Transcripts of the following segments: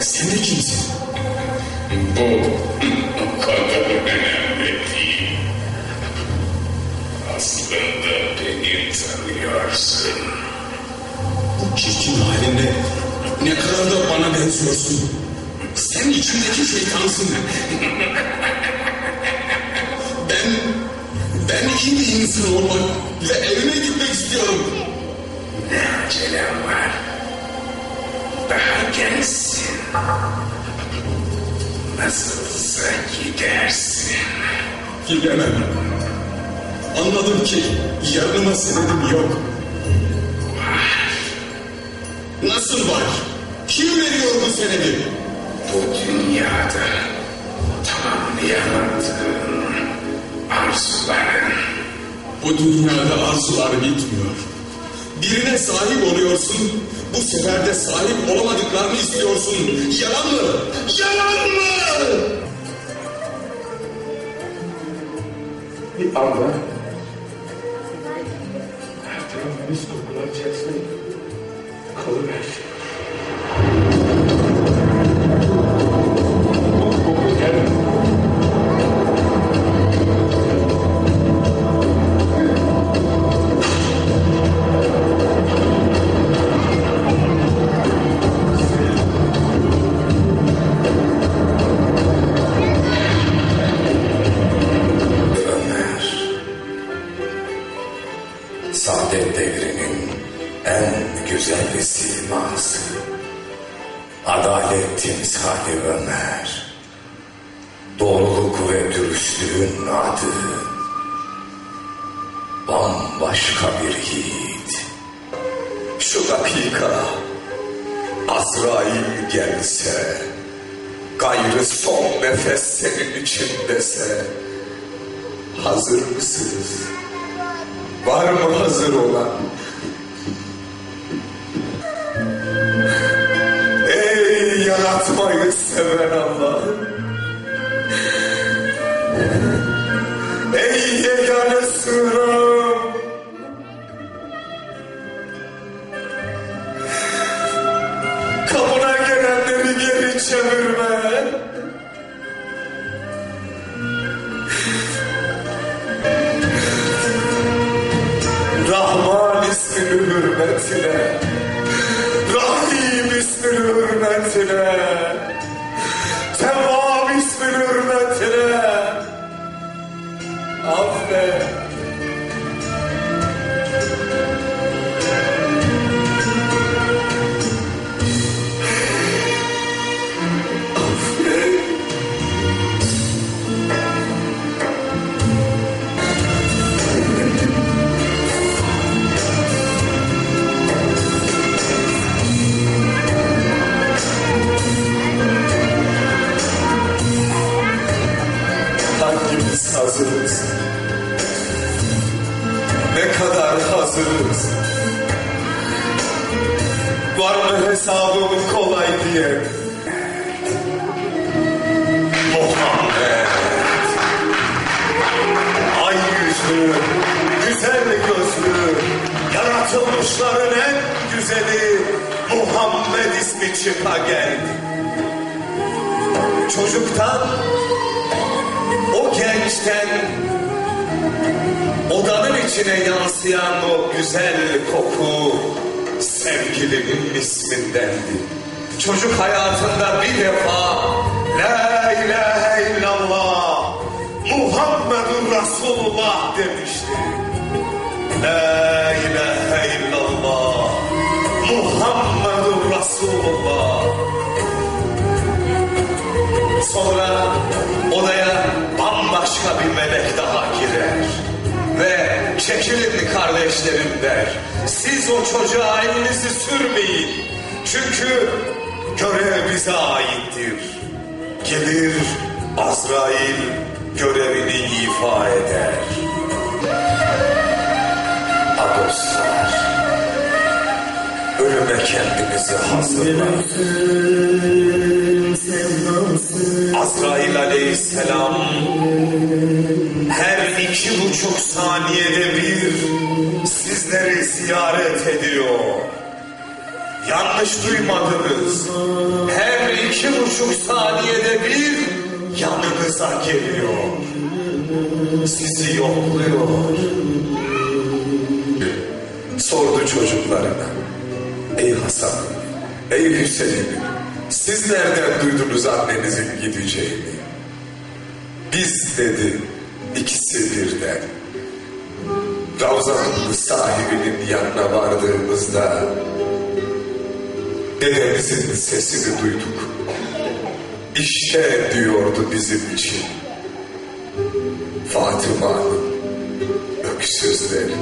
Sen, de kimsin? Bu o kadar önemli değil. Aslında beni tanıyorsun. Bu çirkin halinde ne kadar da bana benziyorsun. Sen içimdeki şeytansın. Ben, ben iyi bir insan olmak ve evime gitmek istiyorum. Ne acelem var? Daha gençsin. Nasılsa gidersin. Gidemem. Anladım ki yardıma sebedim yok. Nasıl var? Kim veriyor bu senedi? Bu dünyada tamamlayamadığın arzuların Bu dünyada arzular bitmiyor. Birine sahip oluyorsun, bu sefer de sahip olamadıklarını istiyorsun. Yalan mı? Yalan mı? bir anda güzel siması. Adalet timsali Ömer. Doğruluk ve dürüstlüğün adı. Bambaşka bir yiğit. Şu dakika Azrail gelse, gayrı son nefes senin için dese, Hazır mısınız? Var mı hazır olan? Yaratmayı seven Allah! Ey yegane sığınağım! Kapına gelenleri geri çevirme! Rahman ismini hürmetine, hesabım kolay diye? Muhammed Ay yüzlü, güzel gözlü Yaratılmışların en güzeli Muhammed ismi çıka geldi Çocuktan o gençten odanın içine yansıyan o güzel koku sevgilimin ismindendi. Çocuk hayatında bir defa La ilahe illallah Muhammedun Resulullah demişti. La ilahe illallah Muhammedun Resulullah Sonra odaya bambaşka bir melek daha girer. Ve çekilin kardeşlerim der. Siz o çocuğa elinizi sürmeyin. Çünkü görev bize aittir. Gelir Azrail görevini ifa eder. Ha dostlar, ölüme kendinizi hazırlayın. Azrail aleyhisselam her iki buçuk saniyede bir sizleri ziyaret ediyor. yanlış duymadınız. Her iki buçuk saniyede bir yanınıza geliyor. Sizi yokluyor. Sordu çocuklarına. Ey Hasan, ey Hüseyin, siz nereden duydunuz annenizin gideceğini? Biz dedi ikisi birden. Ravzanın sahibinin yanına vardığımızda dedemizin sesini duyduk. İşte diyordu bizim için. Fatıma'nın öksüzleri.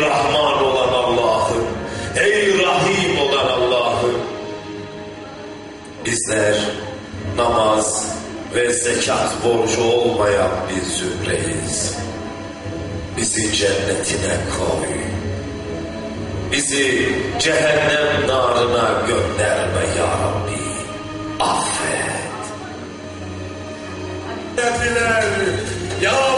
Rahman olan Allah'ım, ey Rahim olan Allah'ım. Bizler namaz ve zekat borcu olmayan bir zümreyiz. Bizi cennetine koy. Bizi cehennem narına gönderme ya Rabbi. Affet. Geldiler. Ya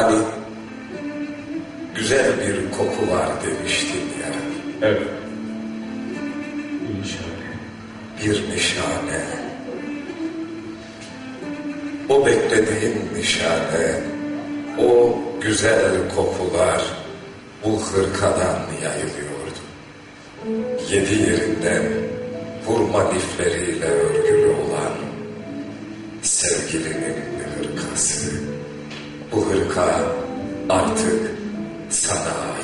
Hani güzel bir koku var demiştin ya. Evet. İnşallah. Bir nişane. O beklediğin nişane, o güzel kokular bu hırkadan yayılıyordu. Yedi yerinden hurma lifleriyle örgülü olan sevgilinin. Bu hırka artık sana ait.